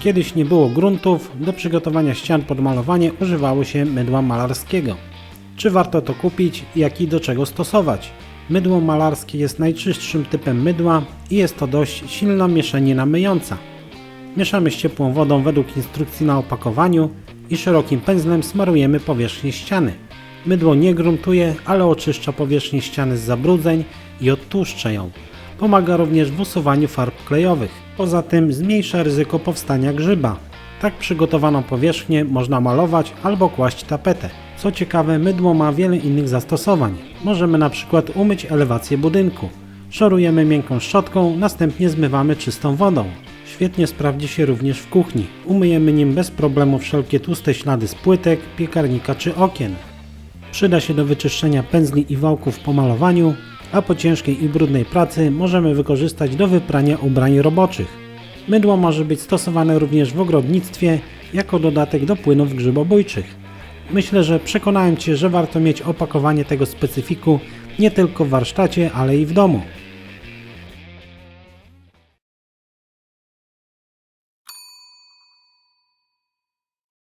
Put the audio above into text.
Kiedyś nie było gruntów, do przygotowania ścian pod malowanie używało się mydła malarskiego. Czy warto to kupić jak i do czego stosować? Mydło malarskie jest najczystszym typem mydła i jest to dość silna mieszanina myjąca. Mieszamy z ciepłą wodą według instrukcji na opakowaniu i szerokim pędzlem smarujemy powierzchnię ściany. Mydło nie gruntuje, ale oczyszcza powierzchnię ściany z zabrudzeń i odtłuszcza ją. Pomaga również w usuwaniu farb klejowych. Poza tym zmniejsza ryzyko powstania grzyba. Tak przygotowaną powierzchnię można malować albo kłaść tapetę. Co ciekawe, mydło ma wiele innych zastosowań. Możemy na przykład umyć elewację budynku. Szorujemy miękką szczotką, następnie zmywamy czystą wodą. Świetnie sprawdzi się również w kuchni. Umyjemy nim bez problemu wszelkie tłuste ślady z płytek, piekarnika czy okien. Przyda się do wyczyszczenia pędzli i wałków po malowaniu, a po ciężkiej i brudnej pracy możemy wykorzystać do wyprania ubrań roboczych. Mydło może być stosowane również w ogrodnictwie jako dodatek do płynów grzybobójczych. Myślę, że przekonałem Cię, że warto mieć opakowanie tego specyfiku nie tylko w warsztacie, ale i w domu.